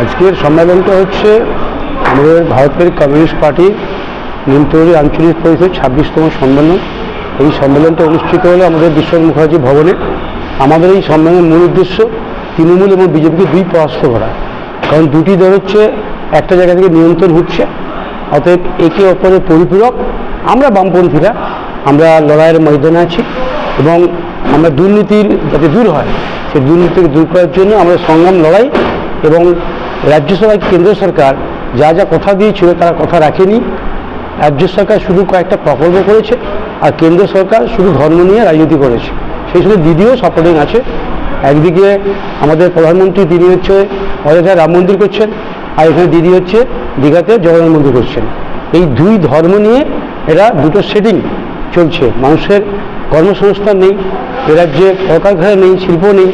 আজকের সম্মেলনটা হচ্ছে আমাদের ভারতের কমিউনিস্ট পার্টি নিমতৌরি আঞ্চলিক পরিষদ ছাব্বিশতম সম্মেলন। এই সম্মেলনটা অনুষ্ঠিত হলো আমাদের বিশ্বনাথ মুখার্জি ভবনে। আমাদের এই সম্মেলনের মূল উদ্দেশ্য তৃণমূল এবং বিজেপিকে দুই পরাস্ত করা। কারণ দুটি দল হচ্ছে একটা জায়গা থেকে নিয়ন্ত্রণ হচ্ছে, অতএব একে অপরের পরিপূরক। আমরা বামপন্থীরা, আমরা লড়াইয়ের ময়দানে আছি এবং আমরা দুর্নীতির যাতে দূর হয়, সেই দুর্নীতিকে দূর করার জন্য আমরা সংগ্রাম, লড়াই এবং রাজ্য সরকার কেন্দ্র সরকার যা যা কথা দিয়েছিল তারা কথা রাখেনি। রাজ্য সরকার শুধু কয়েকটা প্রকল্প করেছে আর কেন্দ্র সরকার শুধু ধর্ম নিয়ে রাজনীতি করেছে। সেই সাথে দিদিও সাপোর্টিং আছে। একদিকে আমাদের প্রধানমন্ত্রী, তিনি হচ্ছে অযোধ্যায় রাম মন্দির করছেন আর এখানে দিদি হচ্ছে দীঘাতে জগন্নাথ মন্দির করছেন। এই দুই ধর্ম নিয়ে এরা দুটো সেটিং চলছে। মানুষের কর্মসংস্থান নেই, এ রাজ্যে কলকারখানা নেই, শিল্প নেই।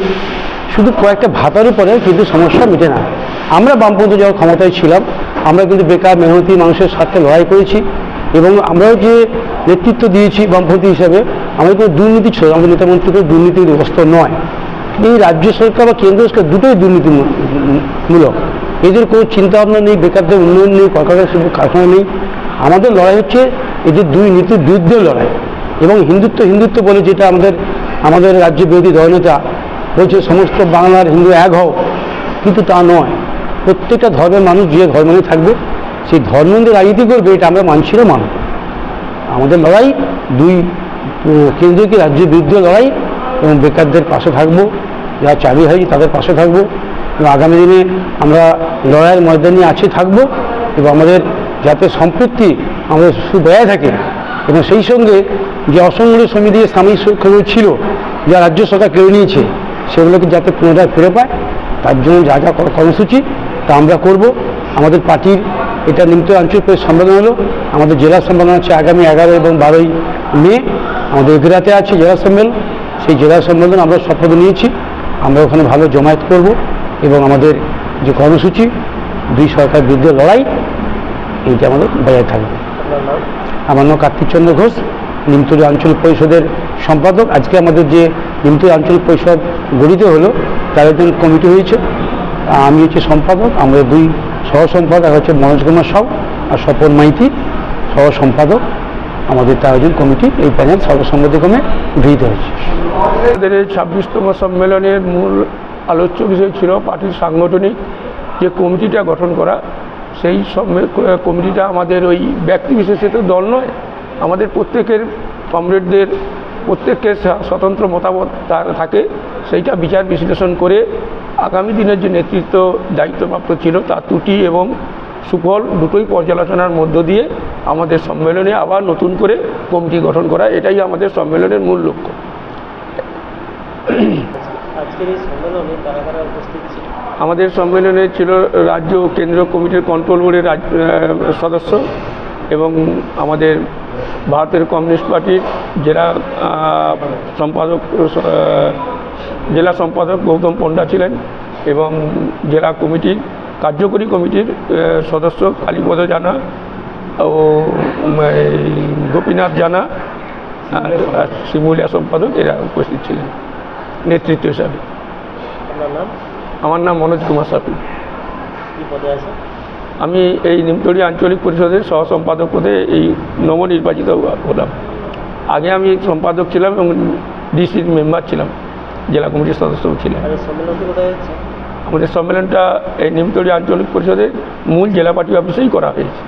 শুধু কয়েকটা ভাতার উপরে কিন্তু সমস্যা মেটে না। আমরা বামপন্থী যখন ক্ষমতায় ছিলাম, আমরা কিন্তু বেকার, মেহনতি মানুষের স্বার্থে লড়াই করেছি এবং আমরাও যে নেতৃত্ব দিয়েছি বামপন্থী হিসাবে, আমাদের কোনো দুর্নীতি ছিল আমাদের নেতা নেতামন্ত্রী কোনো দুর্নীতিগ্রস্ত নয়। এই রাজ্য সরকার বা কেন্দ্র সরকার দুটোই দুর্নীতিমূলক। এদের কোনো চিন্তাভাবনা নেই, বেকারদের উন্নয়ন নেই কলকাতা শিল্প কারখানা নেই। আমাদের লড়াই হচ্ছে এদের দুই নীতির বিরুদ্ধে লড়াই এবং হিন্দুত্ব হিন্দুত্ব বলে যেটা আমাদের আমাদের রাজ্য বিরোধী দলনেতা বলছে, সমস্ত বাংলার হিন্দু এক হও। কিন্তু তা নয়। প্রত্যেকটা ধর্মের মানুষ যে ধর্ম নিয়ে থাকবে, সেই ধর্ম নিয়ে রাজনীতি করবে, এটা আমরা মানছি মানব। আমাদের লড়াই, দুই কেন্দ্রীয় কি রাজ্যের বিরুদ্ধে লড়াই, এবং বেকারদের পাশে থাকব, যারা চাকরি হয়নি তাদের পাশে থাকব, এবং আগামী দিনে আমরা লড়াইয়ের ময়দানে আছে, থাকব, এবং আমাদের যাতে সম্পত্তি আমাদের সুদয়া থাকে, এবং সেই সঙ্গে যে অসংগঠিত সমিতি স্বামী সুরক্ষাগুলো ছিল, যা রাজ্য সরকার কেড়ে নিয়েছে, সেগুলোকে যাতে পুনরায় ফিরে পায়, তার জন্য যা যা কর- কর্মসূচি তা আমরা করব। আমাদের পার্টির এটা নিমিত্ত আঞ্চলিক পরিষদ সম্মেলন হলো। আমাদের জেলা সম্মেলন আছে আগামী এগারো এবং বারোই মে। আমাদের এগরাতে আছে জেলা সম্মেলন। সেই জেলা সম্মেলন আমরা শপথ নিয়েছি। আমরা ওখানে ভালো জমায়েত করব এবং আমাদের যে কর্মসূচি, দুই সরকার বিরুদ্ধে লড়াই, এইটা আমাদের বজায় থাকবে। আমার নাম কার্তিকচন্দ্র ঘোষ নিমতলী আঞ্চলিক পরিষদের সম্পাদক। আজকে আমাদের যে নিমতলী আঞ্চলিক পরিষদ গঠিত হলো, তার একজন কমিটি হয়েছে। আমি হচ্ছে সম্পাদক, আমাদের দুই সহ সম্পাদক হচ্ছে মনোজ কুমার সাউ আর স্বপন মাইতি সহ সম্পাদক আমাদের একজন কমিটি, এই প্যানেল সর্বসম্মতিক্রমে গৃহীত হয়েছে। আমাদের এই ছাব্বিশতম সম্মেলনের মূল আলোচ্য বিষয় ছিল পার্টির সাংগঠনিক যে কমিটিটা গঠন করা। সেই কমিটিটা আমাদের ওই ব্যক্তি বিশেষে তো দল নয়, আমাদের প্রত্যেকের কমরেডদের, প্রত্যেকের স্বতন্ত্র মতামত তার থাকে। সেইটা বিচার বিশ্লেষণ করে আগামী দিনের যে নেতৃত্ব দায়িত্বপ্রাপ্ত ছিল তার ত্রুটি এবং সুফল দুটোই পর্যালোচনার মধ্য দিয়ে আমাদের সম্মেলনে আবার নতুন করে কমিটি গঠন করা এটাই আমাদের সম্মেলনের মূল লক্ষ্য। আমাদের সম্মেলনে ছিল রাজ্য কেন্দ্র কমিটির কন্ট্রোল বোর্ডের সদস্য এবং আমাদের ভারতের কমিউনিস্ট পার্টির জেলা সম্পাদক জেলা সম্পাদক গৌতম পণ্ডা ছিলেন এবং জেলা কমিটির কার্যকরী কমিটির সদস্য কালীপদ জানা ও গোপীনাথ জানা শিমুলিয়া সম্পাদক এরা উপস্থিত ছিলেন নেতৃত্ব হিসাবে। আমার নাম মনোজ কুমার সাপি আমি এই নিমতলী আঞ্চলিক পরিষদের সহ সম্পাদক পদে এই নবনির্বাচিত হলাম। আগে আমি সম্পাদক ছিলাম এবং ডিসির মেম্বার ছিলাম। জেলা কমিটির সদস্যও ছিলেন। আমাদের সম্মেলনটা এই নিমতলি আঞ্চলিক পরিষদের মূল জেলা পার্টি অফিসেই করা হয়েছে।